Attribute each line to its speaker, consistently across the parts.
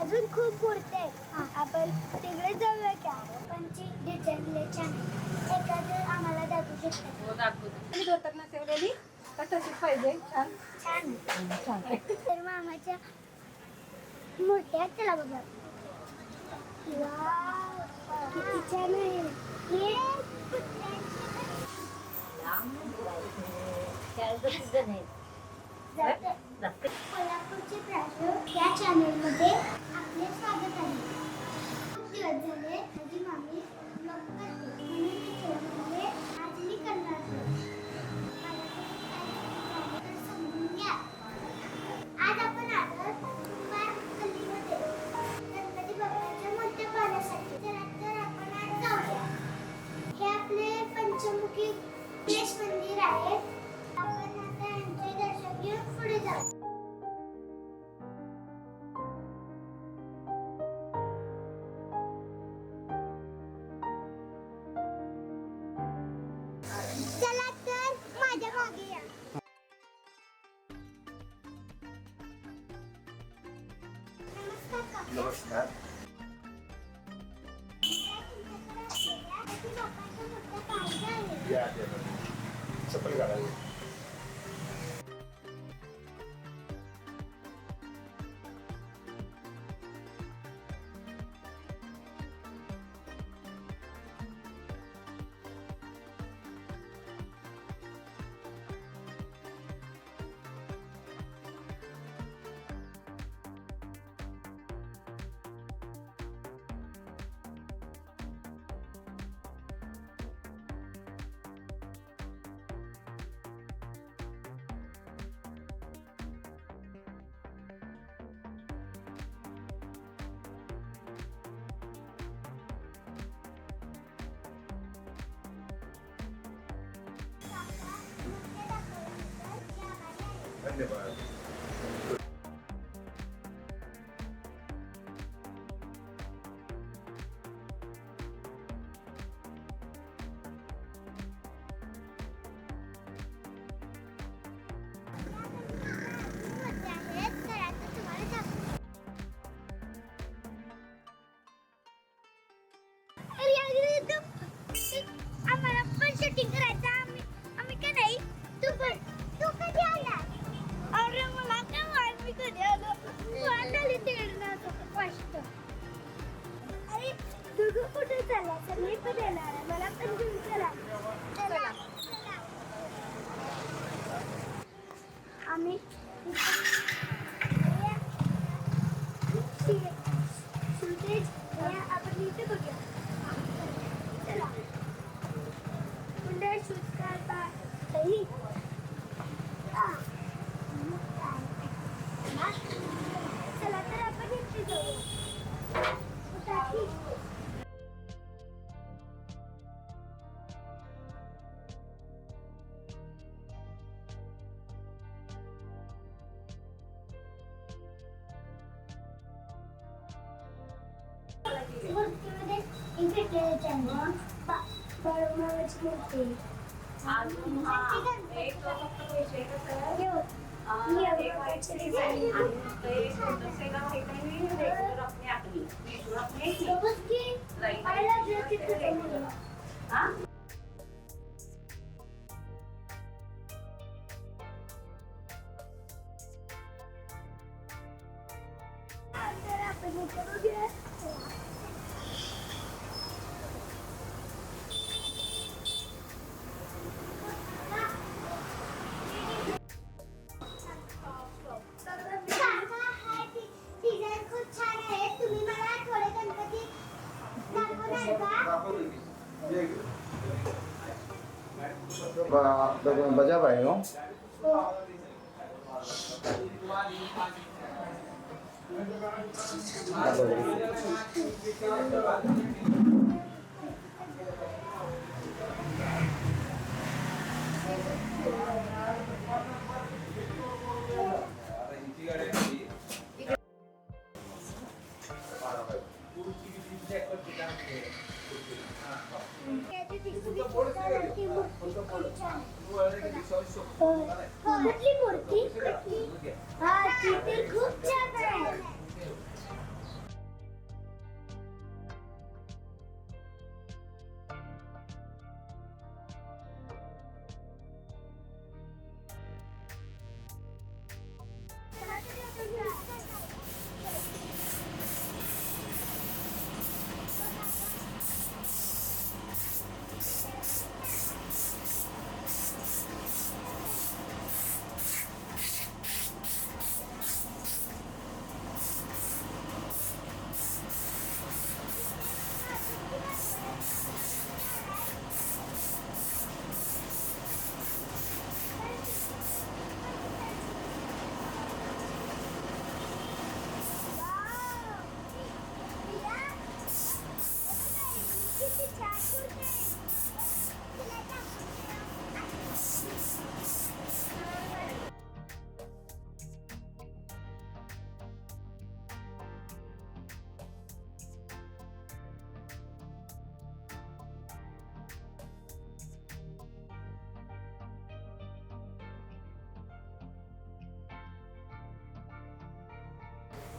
Speaker 1: अजून खूप आहेत. आपण तिकडे जाऊया का पंची डिझाईन छान. एखादं आम्हाला दाखवू शकतात
Speaker 2: हो दाखवते.
Speaker 3: धोतर ना ठेवलेली का तशीच पाहिजे? छान.
Speaker 1: छान.
Speaker 3: छान.
Speaker 1: तर मामाच्या मोठ्या आहेत त्याला बघा किती छान आहे. ये, कोल्हापूरचे प्राजक्त या चॅनलमध्ये आपले स्वागत आहे. खूप दिवस झाले. माझी मामी नमस्कार काका.
Speaker 4: नमस्कार
Speaker 1: गणपती बाप्पाच्या
Speaker 4: या चप्पल काढावी
Speaker 1: でもらう
Speaker 2: अजून हा एक फक्त पैसे
Speaker 1: होतं.
Speaker 2: अं, एक व्हाईटची डिझाईन आणि फक्त एक मोटरसायकल हे काही रेग्युलर आपली आपली रेग्युलर आपली ही.
Speaker 1: का Thank you.
Speaker 2: हो
Speaker 1: त्याची दिसली त्यावरती मूर्ती खूप छान आहे. हो. कुठली मूर्ती हा ती तर खूप छान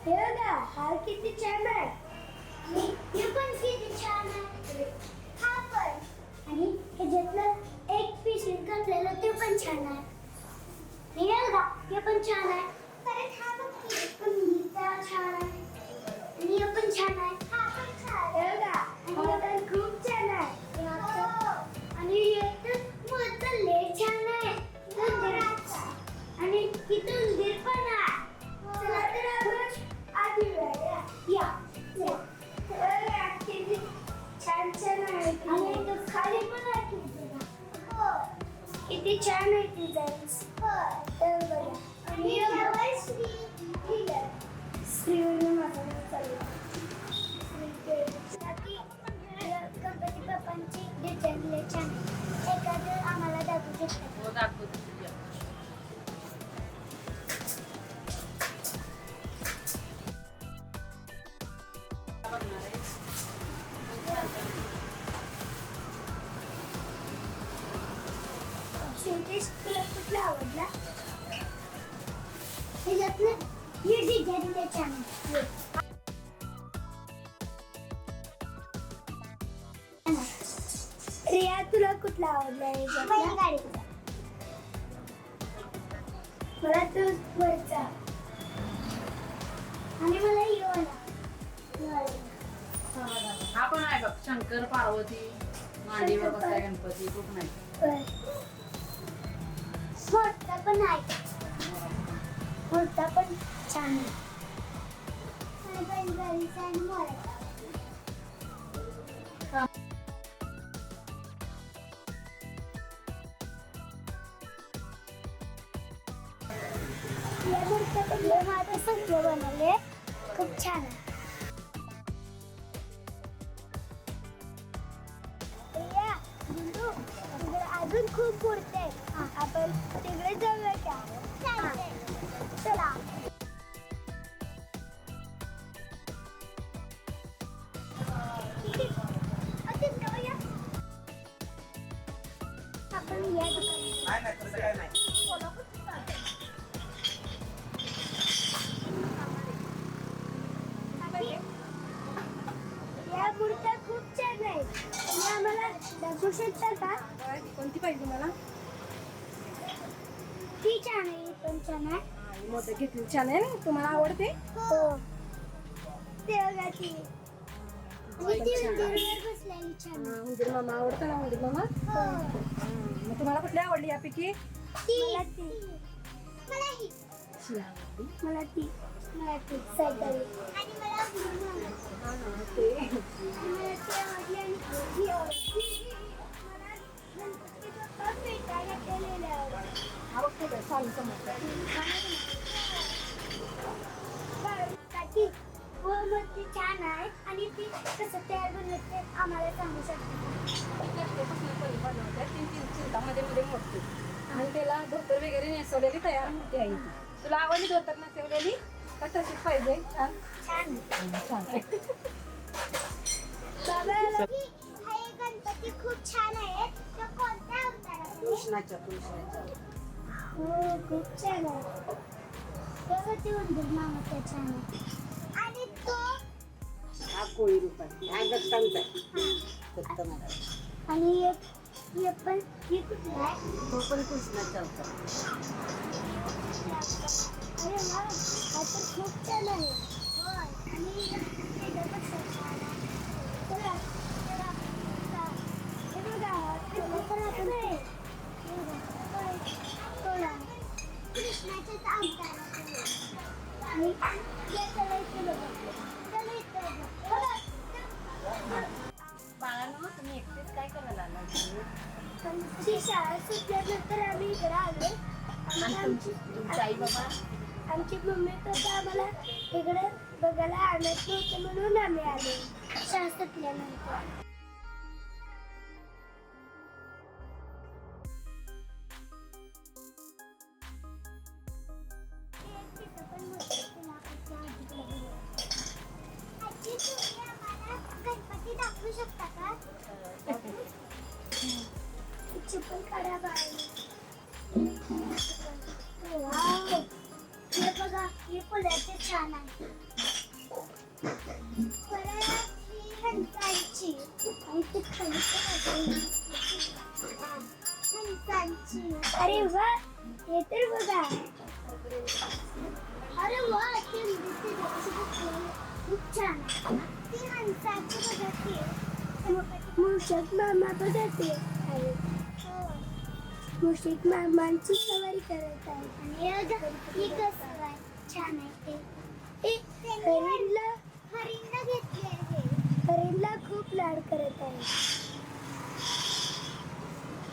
Speaker 1: हे बघा हा किती छान आहे. हे पण किती छान आहे. हा पण. आणि ह्याच्यातलं एक पीस घातलेलं ते पण छान आहे. हे बघा हे पण छान आहे. परत हा बघ पण गीता छान आहे. आणि हे पण छान आहे. हा पण छान हे बघा आणि हे. खूप छान आहे. हे. आणि हे तर मस्त लय छान आहे. उंदराचा. आणि इथं उंदीर पण या किती छान छान आहे आणि खाली पण आहे किती हो. किती छान आहे डिझाईन्स तर हो,
Speaker 2: हो.
Speaker 1: आणि बघा कुठला आवडला मला तो वरचा आणि मला ही
Speaker 2: हा पण आहे बघ शंकर पार्वती मांडीवर बसलाय गणपती खूप नाही
Speaker 1: मोठा पण आहे मोठा पण छान आहे आणि बंगालीचा आणि मूर्त्या माझं सगळे बनवले. खूप छान आहे. अजून खूप पुढते आपण तिकडे जाऊया का चला अजून जाऊया. आपण या दुकानात. छान आहे
Speaker 3: मोदक घेतली. छान आहे ना? तुम्हाला आवडते?
Speaker 1: हो. आहे.
Speaker 3: उंदीर मामा आवडतं ना उंदीर मामा?
Speaker 1: हो.
Speaker 3: मग तुम्हाला कुठली आवडली यापैकी?
Speaker 1: मला ती. मला ती सायकल आणि मला
Speaker 3: ते
Speaker 1: व मग ती छान आहे आणि ती कसं तयार बनवते ते आम्हाला सांगू शकते
Speaker 3: लटकेपासून परी बनवते तीन तीन चिंतामध्ये मध्ये मोडते आणि त्याला धोतर वगैरे नेसवलेली तयार मूर्ती आहे तुला आवडली धोतर नेसवलेली का तशीच पाहिजे छान
Speaker 1: छान
Speaker 3: छान
Speaker 1: गणपती खूप छान आहे
Speaker 2: कृष्णाच्या कृष्णाच्या
Speaker 1: हो खूप छान आहे बघा ते उंदीर ते छान आहे आणि तो
Speaker 2: हा कोळी रूपात हा दत्तांचा आहे दत्त महाराज
Speaker 1: आणि एक हे पण ही कुठली आहे?
Speaker 2: तो पण कृष्णाचा होता.
Speaker 1: अरे वा हा तर खूप छान आहे. इकडे बघायला आणत नव्हतं म्हणून आम्ही आलो. शाळा म्हणतो हे तर बघा अरे वा ते. खूप छान. ते हंसाचं बघा मूषक मामा बघा ते. मूषिक मामांची सवारी करत आहे आणि हे कसं छान आहे ते हरिणला घेतले आहे हरिणला खूप लाड करत आहे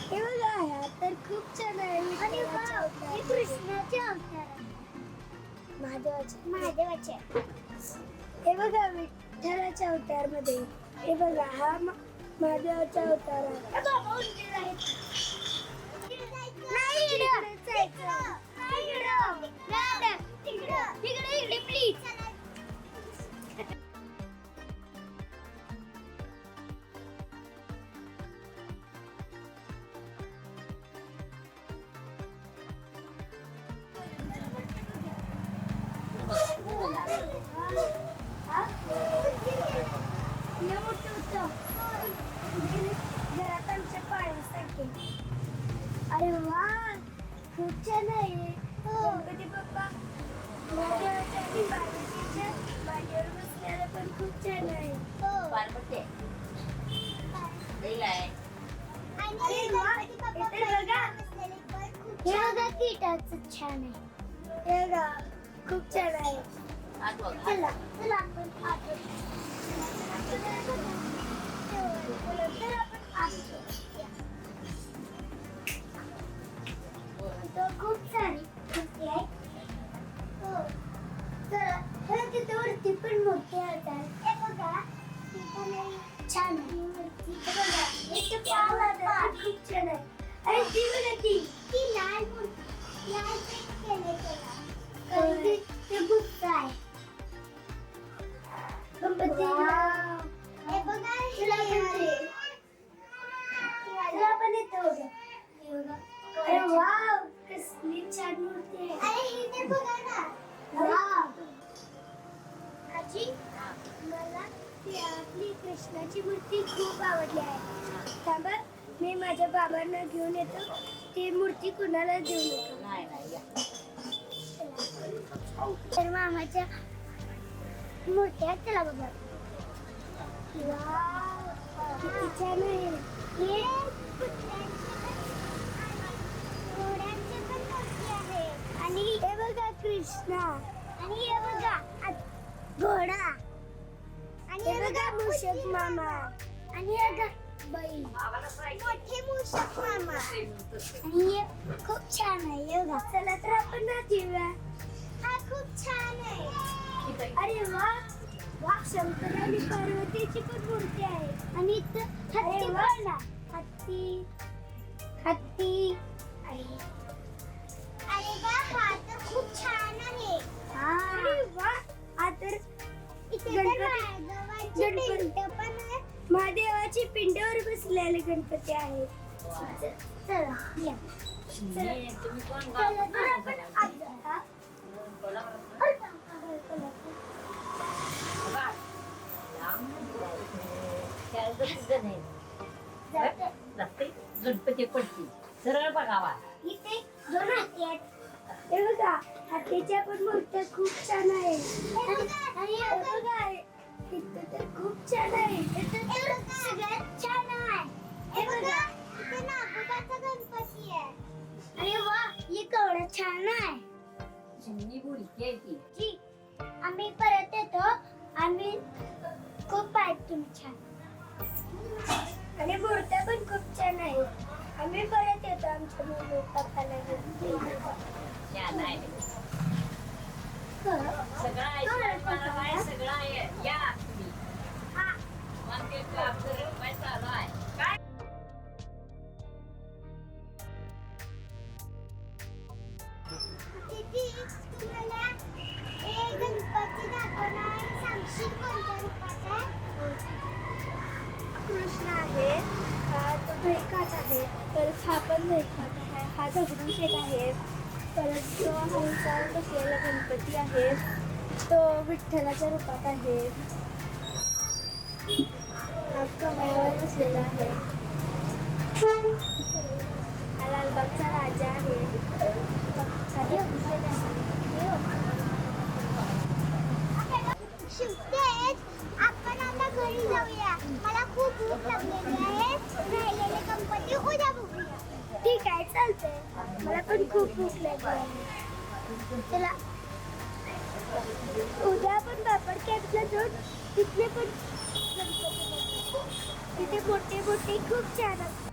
Speaker 1: हे बघा हा तर खूप छान आहे हे कृष्णाचे अवतार महादेवाचे महादेवाचे हे बघा विठ्ठलाच्या अवतारमध्ये हे बघा हा महादेवाचा अवतार आहे. हे बघा छान आहे. हे बघा खूप छान आहे. चला चला आपण तर आपण तो खूप सारी मूर्ती आहे. हो. चला तर तिथे वरती पण मूर्ती असतात हे बघा छान आहे. मूर्ती. हे बघा इथे पाव खूप छान आहे. अरे ती बघा ती अरे ती. कृष्णाची मूर्ती खूप आवडली आहे. थांबा मी माझ्या बाबांना घेऊन येतो. ती मूर्ती कुणाला देऊ नका. तर मामाच्या मोठ्या चला बघा. किती छान आहे. हे आणि हे बघा कृष्णा. आणि हे बघा घोडा. आणि हे बघा मूषक मामा. आणि हे बघा बैल मोठे मूषक मामा आणि हे खूप छान आहे हे बघा चला तर आपण नाचूया हा खूप छान आहे अरे वा वा शंकर आणि पार्वतीची पण मूर्ती आहे आणि हत्ती. हत्ती हत्ती. अरे वा हा तर खूप छान आहे अरे वा हा तर पिंड पण आहे महादेवाची पिंडावर बसलेले गणपती आहे चला या. चला चला तर आपण आत.
Speaker 2: गणपती पडतील. सरळ बघावा
Speaker 1: इथे दोन हाती आहेत. हे बघा हातीच्या पण मूर्त्या खूप छान आहे हे बघा तर खूप छान आहे. तर सगळ्यात छान आहे. हे बघा इथे नागोबाचा गणपती आहे. अरे वा हे केवढं छान आहे.
Speaker 2: चिमणी बोलते
Speaker 1: जी आम्ही परत येतो. आम्ही खूप आहेत तुम्ही छान. आणि मूर्त्या पण खूप छान आहेत. आम्ही परत येतो आमच्या मम्मी
Speaker 2: आपण
Speaker 1: हा पण भेकात आहे दगडूशेठ आहे परत तो हंसावर बसलेला गणपती आहे तो विठ्ठलाच्या रूपात आहे. हा कमळावर बसलेला आहे.
Speaker 5: हा लालबागचा राजा आहे. आपण आता घरी जाऊया. मला खूप भूक लागलेली आहे. राहिलेले गणपती उद्या बघूया ठीक आहे चालतंय. मला पण खूप भूक लागली. चला. उद्या आपण बापर कॅम्पला जाऊन तिथले पण तिथे मोठे मोठे खूप छान असतात.